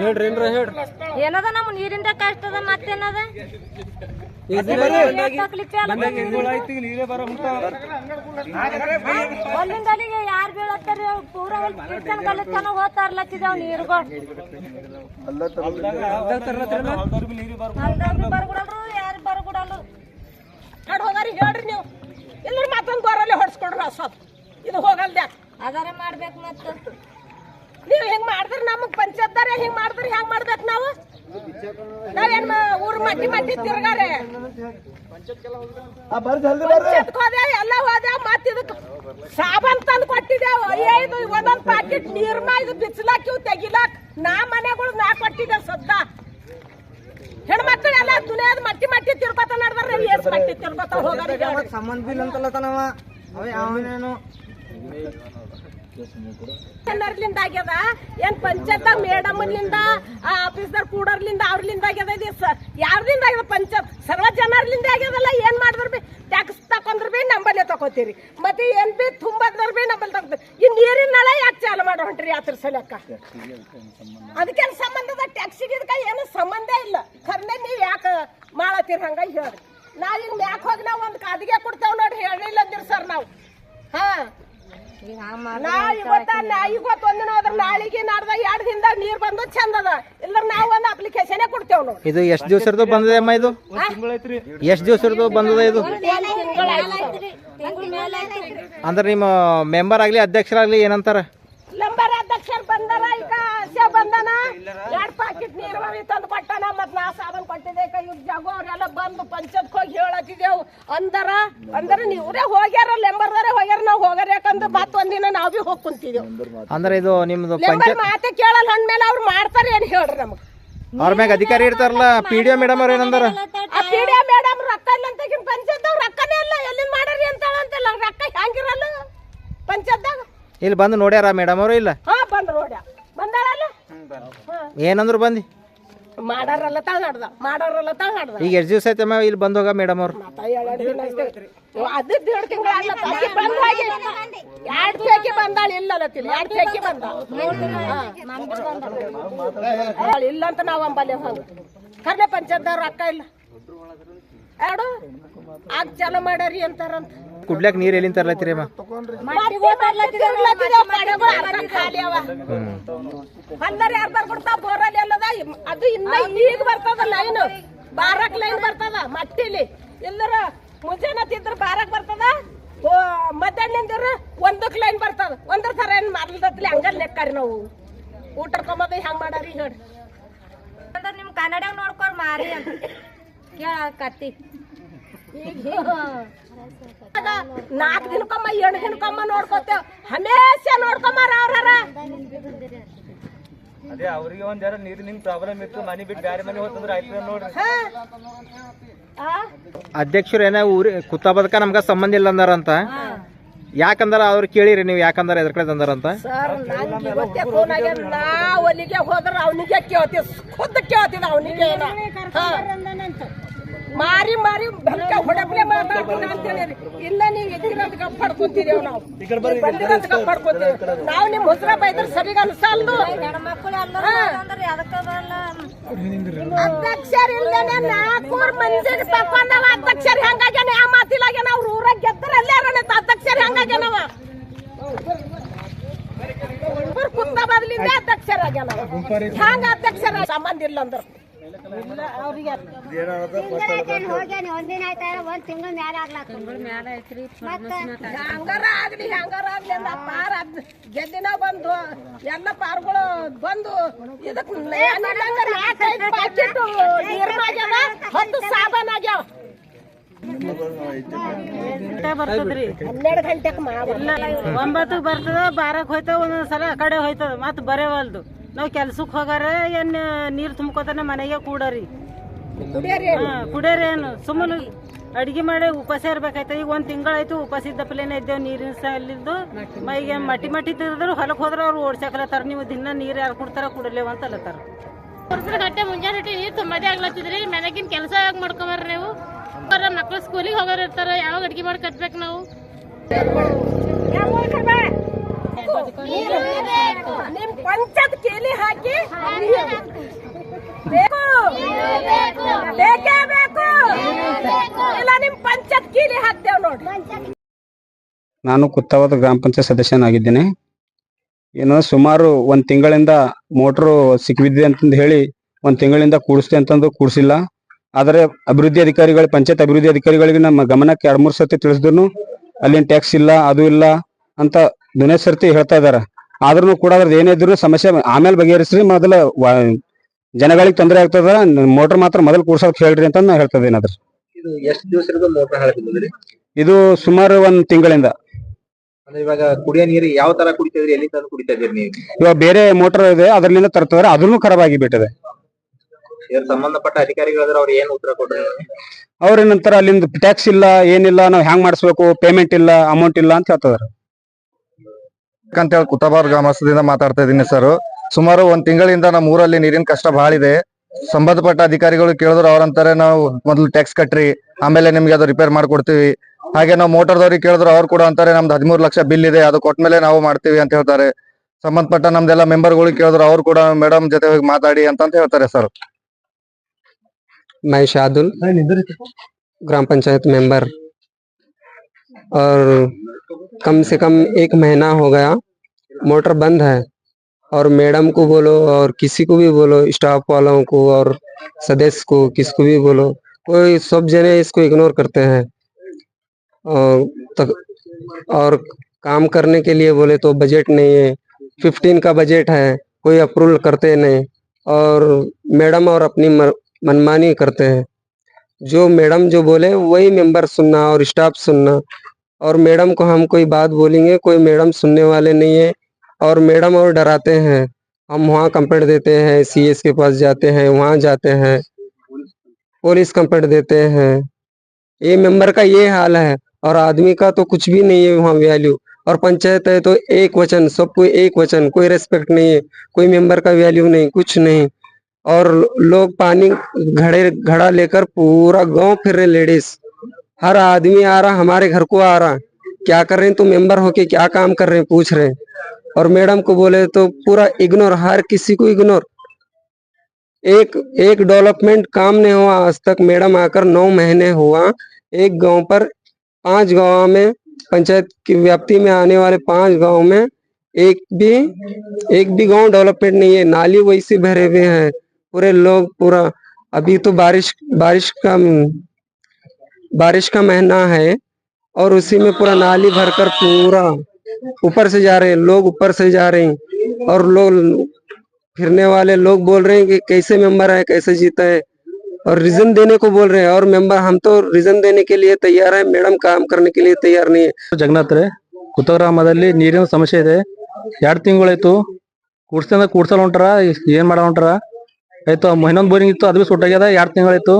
ಹೇಳ್ರಿ ಏನ್ರ ಹೇಳ್ರಿ. ಏನದ ನಮ್ಮ ನೀರಿಂದ ಕಷ್ಟ ಅದ ಮತ್ತೇನದ. ಅಲ್ಲಿಂದ ಅಲ್ಲಿಗೆ ಯಾರು ಬೀಳತ್ತಾರ ಪೂರ ಕಿಚನ್ ಕಲಿತಾನ ಹೋಗ್ತಾರ್ಲತ್ತಿದೇವ್ ನೀರ್ಗಳು ಬರ್ಬಿಡಲ್ರು ಯಾರು ಬರ್ಬಿಡಲ್ರು? ಕಡ್ ಹೋಗಾರಿ ಹೇಳ್ರಿ ನೀವು. ಇಲ್ಲ ಮತ್ತೊಂದು ಗೋರಲ್ಲಿ ಹೊಡ್ಸ್ಕೊಡ್ರಿ ಸ್ವಲ್ಪ ಇದು ಹೋಗಲ್ದ್ಯಾ ಅದಾರ ಮಾಡ್ಬೇಕು ಮತ್ತೆ. ನೀವು ಹೆಂಗ್ ಮಾಡಿದ್ರೆ ನಮಗ್ ಪಂಚಾಯತ್ದಾರೆ ಹೆಂಗ್ ಮಾಡಿದ್ರೆ ಹೆಂಗ್ ಮಾಡ್ಬೇಕು ನಾವು? ನಾವೇನ್ ಊರ್ ಮಟ್ಟಿ ಮಟ್ಟಿ ತಿರ್ಗಾರೆ. ಹೋದೆ ಎಲ್ಲ ಹೋದೆ ಮತ್ ಇದಕ್ ಸಾಬನ್ ತಂದು ಕೊಟ್ಟಿದ್ದೇವು ಐದು ಒಂದೊಂದ್ ಪ್ಯಾಕೆಟ್ ನೀರ್ ಮಾ ಇದು ಬಿಚ್ಲಾಕಿವ್ ತೆಗಿಲಾಕ್. ನಾ ಮನೆಗಳು ನಾ ಕೊಟ್ಟಿದ್ದೆ ಸದ್ದ. ಹೆಣ್ಮಕ್ಳೆಲ್ಲ ದುನಿಯಾದ ಮಟ್ಟಿ ಮಟ್ಟಿ ತಿರ್ಕೋತ ನಡ್ದಾರ ಏಸ್ ಮಟ್ಟಿ ತಿರ್ಕೋತ ಹೇಳ್ರಿ. ಸಂಬಂಧ ಇಲ್ಲ ಅಂತಲ್ಲ ತನವ ಅವ ಅವನೇನು? ಆಗ್ಯದ? ಏನ್ ಪಂಚಾಯತ್ ಮೇಡಮ್ಲಿಂದ ಆಫೀಸರ್ ಕೂಡರ್ಲಿಂದ ಅವ್ರಲಿಂದ ಆಗ್ಯದ ಇದೆ? ಸರ್ ಯಾರ್ದಿಂದ ಆಗ್ಯದ ಪಂಚಾಯತ್? ಸರ್ವ ಜನರ್ಲಿಂದ ಆಗ್ಯದಲ್ಲ ಏನ್ ಮಾಡಿದ್ರು ಬಿ? ಟ್ಯಾಕ್ಸ್ ತಕೊಂಡ್ರು ಬಿ ನಂಬಲ್ಲೇ ತಗೋತೀರಿ. ಮತ್ತೆ ಏನ್ ಬಿ ತುಂಬಾದ್ರು ಬಿ ನಂಬಲ್ಲಿ ತಗೋತೀರಿ. ಈ ನೀರಿನ ನಳ ಯಾಕೆ ಚಾಲು ಮಾಡೋ ಹೊಂಟ್ರಿ ಅದ್ರ ಸಲಕ್ಕ ಅದಕ್ಕೆ ಸಂಬಂಧದ ಟ್ಯಾಕ್ಸಿಗೆ ಇದಕ್ಕೆ ಏನು ಸಂಬಂಧ ಇಲ್ಲ ಖರ್ನೆ ನೀವು ಯಾಕೆ ಮಾಡತ್ತೀರಿ ಹಂಗ ಹೇಳ್ರಿ ನಾವೀಗ ಮ್ಯಾಕ್ ಹೋಗಿ ನಾವು ಒಂದು ಕಾದಿಗೆ ಕೊಡ್ತೇವೆ ನೋಡ್ರಿ ಹೇಳಿಲ್ಲ ಅಂದಿರಿ ಸರ್ ನಾವು ಹಾ ಈಗ ಹಂಗ್ ಮಾಡ್- ನಾ ಇವತ್ತ ನಾ ಇವತ್ತು ಒಂದಿನ ಹೋದ್ರ ನಾಳಿಗೆ ನಾಡ್ದ ಎರಡ್ ದಿನದಾಗ ನೀರ್ ಬಂದು ಚಂದ ಅದ ಇಲ್ಲ ನಾವ್ ಒಂದ್ ಅಪ್ಲಿಕೇಶನ್ ಕೊಡ್ತೇವ್ ನಾವು ಇದು ಎಷ್ಟು ದಿವಸದ್ದು ಬಂದದೆ ಅಮ್ಮ ಇದು? ಎಷ್ಟು ದಿವಸದ್ದು ಬಂದದ ಇದು. ಅಂದ್ರೆ ನಿಮ್ಮ ಮೆಂಬರ್ ಆಗ್ಲಿ ಅಧ್ಯಕ್ಷರಾಗ್ಲಿ ಏನಂತಾರ? ಲಂಬರ್ ಅಧ್ಯಕ್ಷರು ಬಂದಾರ ಈಗ ಸೆ ಬಂದನ. ಎರಡು ಪ್ಯಾಕೆಟ್ ನೀರ್ ಬಾವಿ ತಂದು ಕೊಟ್ಟಾನ ಮತ್ ನಾ ಸಾಬನ್ ಕೊಟ್ಟಿದ್ದೆ. ಈಗ ಜಾಗು ಅವ್ರೆಲ್ಲ ಬಂದು ಪಂಚಾಯತ್ ಹೋಗಿ ಹೇಳತ್ತಿದ್ದೇವು ಅಂದರ ಅಂದ್ರ ನೀವ್ರೇ ಹೋಗ್ಯಾರ ಲೆಂಬರ್ದಾರೆ ಹೋಗ್ಯಾರ ನಾವು ಹೋಗ್ಯಾರ ಯಾಕಂದ್ರೆ ಮತ್ ಒಂದಿನ ನಾವ್ ಬಿ ಹೋಗಿ ಕುಂತಿದ್ದೇವು ಅಂದ್ರೆ ಇದು ನಿಮ್ದು ಲೆಂಬರ್ ಮಾತೆ ಕೇಳಲ್ಲ ಅಂದ್ಮೇಲೆ ಅವ್ರು ಮಾಡ್ತಾರೆ ಏನ್ ಹೇಳ್ರಿ ನಮಗ್? ಅವ್ರ ಮ್ಯಾಗ ಅಧಿಕಾರಿ ಇರ್ತಾರಲ್ಲ ಪಿ ಡಿ ಒ ಮೇಡಮ್ ಅವ್ರ ಏನಂದಾರ? ಆ ಪಿಡಿಎ ಮೇಡಮ್ ರೊಕ್ಕ ಇಲ್ಲ ಅಂತ ರೊಕ್ಕನೇ ಇಲ್ಲ. ಎಲ್ಲಿಂದ ಮಾಡ್ರಿ ಅಂತಾಳ ಅಂತಲ್ಲ. ರೊಕ್ಕ ಹೆಂಗಿರಲ್ಲ ಪಂಚಾಯತ್ದಾಗ? ಇಲ್ಲಿ ಬಂದು ನೋಡ್ಯಾರ ಮೇಡಮ್ ಅವರು ಇಲ್ಲ? ಹಾ ಬಂದ್ ನೋಡ್ಯ. ಬಂದಾಳಲ್ಲ? ಏನಂದ್ರು ಬಂದಿ ಮಾಡಾರಲ್ಲ ಮಾಡಾರಲ್ಲ ಈಗ ಎಷ್ಟು ದಿವಸ ಐತೆ ಇಲ್ಲಿ ಬಂದೋಗ ಹೋಗ ಮೇಡಮ್ ಅವ್ರು? ಮತ್ತ ಎರಡು ದಿನ ಐತೆ. ಅದು ದೇಡ್ ತಿಂಗಳ ಬಂದ್ ಹೋಗಿ. ಎರಡ್ ಫೇಕಿ ಬಂದಾಳ ಇಲ್ಲ ಅಲ್ಲತ್ತಿಲ್ಲ ಎರಡ್ ಫೇಕಿ ಬಂದ ಇಲ್ಲ ಅಂತ ನಾವ್ ಅಂಬಲ್ಲಿ ಹೋಗು. ಕರ್ನೆ ಪಂಚಾಯತ್ದವ್ರ ರೊಕ್ಕ ಇಲ್ಲ. ಎರಡು ಆಗ ಚಾಲು ಮಾಡ್ಯಾರಿ ಅಂತಾರಂತ. ಕುಡ್ಲಾಕ್ ನೀರು ಎಲ್ಲಿಂದ ತರ್ಲತ್ತೀರಿ ಅಮ್ಮ? ಬಂದರೆ ಯಾರು ಬರ್ಬಿಡ್ತಾವ ಬೋರಲ್ಲಿ ಎಲ್ಲದ? ಅದು ಇನ್ನ ಈಗ ಬರ್ತದ ಲೈನ್. ಬಾರಕ್ ಲೈನ್ ಬರ್ತದ ಮಟ್ಟಿಲಿ. ಇಲ್ಲರ ಮುಂಜಾನೆ ತಿದ್ರ ಬಾರಕ್ ಬರ್ತದ? ಮಧ್ಯಾಹ್ನದಿಂದ್ರ ಒಂದಕ್ಕೆ ಲೈನ್ ಬರ್ತದ. ಒಂದ್ರ ತರ ಏನ್ ಮಾಡ್ಲತ್ಲಿ ಹಂಗಲ್ ರೀ ನಾವು. ಊಟ ಕೊಂಬದ ಹೆಂಗ್ ಮಾಡಾರಿ ಹೇಳಿ ಅಂದ್ರೆ ನಿಮ್ ಕನ್ನಡ ನೋಡ್ಕೊಂಡು ಮಾರಿ ಅಂತ ಕೇಳ ಕತ್ತಿ ನಾಲ್ಕು ದಿನಕ್ಕೊಮ್ಮ ಎಂಟು ದಿನಕ್ಕೊಮ್ಮ ನೋಡ್ಕೊತೇವ್. ಹಮೇಶ ನೋಡ್ಕೊಂಬಾರ ಅವ್ರಾರ ಅದೇ ಅವ್ರಿಗೆ ಒಂದ್ ಜರ ನೀರಿನ ಪ್ರಾಬ್ಲಮ್ ಇತ್ತು ಮನಿ ಬಿಟ್ಟು ಬೇರೆ ಮನೆ ಹೋತಂದ್ರ ಆಯ್ತು ನೋಡ್ರಿ? ಅಧ್ಯಕ್ಷರು ಏನ ಊರಿ ಕುತ್ತ ಬದಕ ನಮ್ಗ ಸಂಬಂಧ ಇಲ್ಲ ಅಂದಾರಂತ? ಯಾಕಂದ್ರ ಅವ್ರು ಕೇಳಿರಿ ನೀವು ಯಾಕಂದ್ರ ಎದ್ರ ಕಡೆ ತಂದಾರಂತ? ಸರ್ ನಂಗೆ ಇವತ್ತೇ ಫೋನ್ ಆಗ್ಯಾರ ನಾ ಒಲಿಗೆ ಹೋದ್ರ ಅವನಿಗೆ ಕೇಳ್ತೀವಿ ಕೇಳ್ತೀವಿ ಅವನಿಗೆ ಮಾರಿ ಮಾರಿ ಬೆಲ್ಕ ಹೊಡಪ್ಲೆ ಮಾತಾಡ್ತೀನಿ ಅಂತ ಹೇಳಿರಿ ಇಲ್ಲ ನೀವು ಎದ್ದಿರೋದ್ ಕಪ್ಪಾಡ್ಕೊತಿದೇವ್ ನಾವು. ಬಂದಿರೋದ್ ಗಪ್ ಪಡ್ಕೊಂತೀವಿ ನಾವು ನಿಮ್ ಹುಸ್ರ ಬೈದ್ರ ಸರಿಗ ಅನ್ಸಲ್ದು ಅಧ್ಯಕ್ಷರ ಇಲ್ದೇನೆ ನಾಲ್ಕೂರ್ ಮಂದಿಗೆ ತಕೊಂಡವ ಅಧ್ಯಕ್ಷರ ಹೆಂಗಾಗ್ಯಾನ ಆ ಮಾತಿಲಾಗ್ಯಾನ ಅವ್ರ ಊರಾಗ ಗೆದ್ದರ ಅಲ್ಲೇ ಅರಣತ್ ಅಧ್ಯಕ್ಷರ ಹೆಂಗಾಗ್ಯಾನವ ಕುತ್ತ ಬದಲಿಂದ ಅಧ್ಯಕ್ಷರ ಆಗ್ಯಾನವ ಹ್ಯಾಂಗ ಅಧ್ಯಕ್ಷರ ಸಂಬಂಧ ಇಲ್ಲ ಅಂದ್ರ. ಹೋಗ್ಯಾನಿ ಒಂದಿನ ಆಯ್ತಾ ಒಂದ್ ತಿಂಗಳ ಮ್ಯಾಲ ಆಗ್ಲಾಕ ಹಂಗಾರ ಆಗ್ಲಿ ಹಂಗಾರ ಆಗ್ಲಿ ಅಂದ ಪಾರ ಅದ್- ಗೆದ್ದಿನ ಬಂದು ಎಲ್ಲ ಪಾರ್ಗಳು ಬಂದು ಇದಕ್ ಹತ್ತು ಸಾಬನ್ ಆಗ್ಯಾವ. ಬರ್ತದ್ರಿ ಹನ್ನೆರಡು ಗಂಟೆ ಒಂಬತ್ತಕ್ ಒಂಬತ್ತು ಬರ್ತದ ಬಾರಕ್ ಹೋಯ್ತದ ಒಂದೊಂದ್ಸಲ ಆ ಕಡೆ ಹೋಯ್ತದ ಮತ್ ಬರೇವಲ್ದು ನಾವ್ ಕೆಲ್ಸಕ್ಕೆ ಹೋಗಾರ ಏನು ನೀರು ತುಂಬ್ಕೋತಾನೆ ಮನೆಗೆ ಕೂಡರಿ. ಕುಡಿಯರಿ ಹಾ ಸುಮ್ಮನೆ ಅಡಿಗೆ ಮಾಡಿ ಉಪವಾಸ ಇರ್ಬೇಕಾಯ್ತ. ಈಗ ಒಂದ್ ತಿಂಗಳಾಯ್ತು ಉಪವಾಸ ಇದ್ದಪ್ಪಲೇನೆ ಇದ್ದೇವೆ ನೀರಿನ ಸಲಿದ್ದು ಈಗ ಮಟ್ಟಿ ಮಟ್ಟಿ ತಿರ್ದ್ರು ಹೊಲಕ್ಕೆ ಹೋದ್ರೆ ಅವ್ರು ಓಡ್ಸಾಕಲತ್ತಾರ ನೀವು ದಿನ ನೀರು ಯಾರು ಕೊಡ್ತಾರ ಕುಡಲೇವು ಅಂತ ಅಲ್ಲತ್ತಾರ ಗಂಟೆ ಮುಂಜಾನೆ ಹಿಟ್ಟು ನೀರು ತುಂಬದೇ ಆಗ್ಲತ್ತಿದ್ರಿ. ಮನೆಗಿನ ಕೆಲಸ ಯಾಕೆ ಮಾಡ್ಕೊಂಬರ್ರಿ ನೀವು. ಬರ ಮಕ್ಳು ಸ್ಕೂಲಿಗೆ ಹೋಗೋರು ಇರ್ತಾರ. ಯಾವಾಗ ಅಡ್ಗೆ ಮಾಡಿ ಕಟ್ಬೇಕು ನಾವು? ನಿಮ್ ಕೇಲಿ ಹಾಕಿ. ಬೇಕು. ಬೇಕೇ. ಬೇಕು ಇಲ್ಲ ನಿಮ್ ಕೀಲಿ ಹಾಕ್ತೇವ್ ನೋಡಿ ನಾನು ಕುತ್ತಾವದ ಗ್ರಾಮ ಪಂಚಾಯತ್ ಸದಸ್ಯನಾಗಿದ್ದೇನೆ. ಏನು ಸುಮಾರು ಒಂದ್ ತಿಂಗಳಿಂದ ಮೋಟ್ರು ಸಿಕ್ಕಿಬಿದ್ದಿದೆ ಅಂತಂದು ಹೇಳಿ ಒಂದ್ ತಿಂಗಳಿಂದ ಕೂಡಿಸ್ತೆ ಅಂತಂದು ಕೂಡಿಸಿಲ್ಲ. ಆದರೆ ಅಭಿವೃದ್ಧಿ ಅಧಿಕಾರಿಗಳು ಪಂಚಾಯತ್ ಅಭಿವೃದ್ಧಿ ಅಧಿಕಾರಿಗಳಿಗೆ ನಮ್ಮ ಗಮನಕ್ಕೆ ಎರಡು ಮೂರು ಸರ್ತಿ ತಿಳಿಸಿದ್ರು. ಅಲ್ಲಿನ ಟ್ಯಾಕ್ಸ್ ಇಲ್ಲ ಅದು ಇಲ್ಲ ಅಂತ ದುನೇ ಸರ್ತಿ ಹೇಳ್ತಾ ಇದ್ದಾರ ಆದ್ರೂ ಕೂಡ ಅದ್ರದ್ದು ಏನೇ ಇದ್ರು ಸಮಸ್ಯೆ ಆಮೇಲೆ ಬಗೆಹರಿಸ್ರಿ ಮೊದಲ ಜನಗಳಿಗೆ ತೊಂದರೆ ಆಗ್ತದ ಮೋಟರ್ ಮಾತ್ರ ಮೊದಲು ಕೂಡ್ಸೋಕ್ ಹೇಳ್ರಿ ಅಂತ ನಾ ಹೇಳ್ತದೆ ಏನಾದ್ರು ಇದು ಎಷ್ಟು ದಿವಸದ ಮೋಟರ್ ಹಾಳಾಗಿದ್ರಿ ಇದು ಸುಮಾರು ಒಂದ್ ತಿಂಗಳಿಂದ. ಅಂದ್ರೆ ಇವಾಗ ಕುಡಿಯೋ ನೀರು ಯಾವ ತರ ಕುಡಿತಿದ್ರಿ ಎಲ್ಲಿ ತಂದು ಕುಡಿತಾ ಇದ್ರಿ ನೀವು? ಇವಾಗ ಬೇರೆ ಮೋಟರ್ ಇದೆ ಅದರಿಂದ ತರ್ತಾರೆ ಅದನ್ನು ಖರಾಬ್ ಆಗಿ ಬಿಟ್ಟಿದೆ ಇದ್ರ ಸಂಬಂಧಪಟ್ಟ ಅಧಿಕಾರಿಗಳಾದ್ರೆ ಅವ್ರು ಏನ್ ಉತ್ತರ ಕೊಡ್ರಿ ಅವ್ರ ನಂತರ ಅಲ್ಲಿಂದ ಟ್ಯಾಕ್ಸ್ ಇಲ್ಲ ಏನಿಲ್ಲ ನಾವ್ ಹ್ಯಾಂಗ್ ಮಾಡಿಸ್ಬೇಕು ಪೇಮೆಂಟ್ ಇಲ್ಲ ಅಮೌಂಟ್ ಇಲ್ಲ ಅಂತ ಹೇಳ್ತಿದಾರೆ ಅಂತ ಹೇಳಿ ಕುತಬಾರ್ ಗ್ರಾಮಸ್ಥದಿಂದ ಮಾತಾಡ್ತಾ ಇದ್ದೀನಿ ಸರ್. ಸುಮಾರು ಒಂದ್ ತಿಂಗಳಿಂದ ನಮ್ಮ ಊರಲ್ಲಿ ನೀರಿನ ಕಷ್ಟ ಬಹಳ ಇದೆ. ಸಂಬಂಧಪಟ್ಟ ಅಧಿಕಾರಿಗಳು ಕೇಳಿದ್ರು ಅವ್ರಂತಾರೆ ನಾವು ಮೊದಲು ಟ್ಯಾಕ್ಸ್ ಕಟ್ರಿ ಆಮೇಲೆ ನಿಮ್ಗೆ ಅದು ರಿಪೇರ್ ಮಾಡ್ಕೊಡ್ತೀವಿ. ಹಾಗೆ ನಾವು ಮೋಟರ್ದವ್ರಿಗೆ ಕೇಳಿದ್ರು ಅವ್ರು ಕೂಡ ಅಂತಾರೆ ನಮ್ದು ಹದಿಮೂರು ಲಕ್ಷ ಬಿಲ್ ಇದೆ ಅದು ಕೊಟ್ಮೇಲೆ ನಾವು ಮಾಡ್ತೀವಿ ಅಂತ ಹೇಳ್ತಾರೆ. ಸಂಬಂಧಪಟ್ಟ ನಮ್ದೆಲ್ಲ ಮೆಂಬರ್ಗಳಿಗೆ ಕೇಳಿದ್ರು ಅವ್ರು ಕೂಡ ಮೇಡಮ್ ಜೊತೆ ಹೋಗಿ ಮಾತಾಡಿ ಅಂತ ಹೇಳ್ತಾರೆ ಸರ್. ಮಹೇಶ್ ಆದುಲ್ ಗ್ರಾಮ ಪಂಚಾಯತ್ ಮೆಂಬರ್. और कम से कम एक महीना हो गया। मोटर बंद है और मैडम को बोलो और किसी को भी बोलो, स्टाफ वालों को और सदस्य को किसको भी बोलो, कोई सब जने इसको इग्नोर करते हैं। और तक, और काम करने के लिए बोले तो बजट नहीं है। फिफ्टीन का बजट है, कोई अप्रूवल करते नहीं। और मैडम और अपनी मनमानी करते हैं। जो मैडम जो बोले, वही मेंबर सुनना और स्टाफ सुनना। और मैडम को हम कोई बात बोलेंगे, कोई मैडम सुनने वाले नहीं है और मैडम और डराते हैं। हम वहाँ कंप्लेंट देते हैं सीएस के पास जाते हैं, वहाँ जाते हैं, पुलिस कंप्लेंट देते हैं। ये मेंबर का ये हाल है और आदमी का तो कुछ भी नहीं है वहाँ वैल्यू और पंचायत है तो एक वचन, सबको एक वचन, कोई रेस्पेक्ट नहीं है, कोई मेंबर का वैल्यू नहीं, कुछ नहीं। और लोग पानी घड़े, घड़ा लेकर पूरा गाँव फिर रहे लेडीज़ हर आदमी आ रहा, हमारे घर को आ रहा। क्या कर रहे हैं? तुम मेंबर होके क्या काम कर रहे हैं? पूछ रहे हैं। और मैडम को बोले तो पूरा इग्नोर हर किसी को इग्नोर एक एक डेवलपमेंट काम नहीं हुआ आज तक। मैडम आकर नौ महीने हुआ। एक गाँव पर पाँच गाँव में, पंचायत की व्याप्ति में आने वाले पाँच गाँव में एक भी एक भी गाँव डेवलपमेंट नहीं है। नाली वैसे भरे हुए हैं। पूरे लोग, पूरा, अभी तो बारिश बारिश का बारिश का महीना है और उसी में पूरा नाली भरकर पूरा ऊपर से जा रहे हैं लोग ऊपर से जा रहे हैं और लोग फिरने वाले लोग बोल रहे हैं कि कैसे मेंबर है कैसे जीता है और रीजन देने को बोल रहे हैं और मेंबर हम तो रीजन देने के लिए तैयार है मैडम काम करने के लिए तैयार नहीं है ಜಗನ್ನಾಥ್ ರೇ ಕುತ್ತಗ್ರಾಮದಲ್ಲಿ ನೀರಿನ ಸಮಸ್ಯೆ ಇದೆ ಎರಡು ತಿಂಗಳಾಯ್ತು ಕೂಡ್ಸ್ಕೊಂಡ ಕೂಡ್ಸಲ್ ಹೊಂಟಾರ ಏನ್ ಮಾಡ ಹೊಂಟಾರ ಆಯ್ತು ಇನ್ನೊಂದ್ ಬೋರಿಂಗ್ ಇತ್ತು ಅದು ಬಿ ಸುಟ್ಟಾಗ್ಯದ ಎರಡು ತಿಂಗಳಾಯ್ತು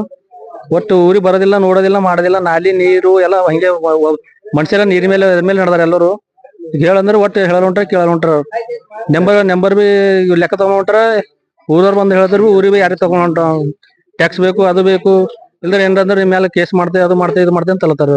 ಒಟ್ಟು ಊರಿಗೆ ಬರೋದಿಲ್ಲ, ನೋಡೋದಿಲ್ಲ, ಮಾಡೋದಿಲ್ಲ, ನಾಲಿ, ನೀರು ಎಲ್ಲ ಹಂಗೆ ಮನುಷ್ಯರ ನೀರಿನ ಮೇಲೆ ಮೇಲೆ ನಡೆದಾರ ಎಲ್ಲರೂ. ಹೇಳಂದ್ರೆ ಒಟ್ಟು ಹೇಳಲ್ ಹೊಂಟ್ರ ಕೇಳಲ್ ಹೊಂಟಾರ ನೆಂಬರ್ ನೆಂಬರ್ ಬಿ ಲೆಕ್ಕ ತಗೊಂಡ್ ಹೊಂಟ್ರ ಊರವ್ರು ಬಂದು ಹೇಳಿದ್ರು ಬಿ ಊರಿಗೆ ಬಿ ಯಾರಿಗೆ ತಗೊಂಡ್ ಹೊಂಟ ಟ್ಯಾಕ್ಸ್ ಬೇಕು, ಅದು ಬೇಕು. ಇಲ್ದ್ರೆ ಏನ್ರಂದ್ರೆ ನಿಮ್ಮ ಮೇಲೆ ಕೇಸ್ ಮಾಡ್ತೇವೆ ಅದು ಮಾಡ್ತೇವೆ ಇದು ಮಾಡ್ತೇವೆ ಅಂತ ಹೇಳ್ತಾರ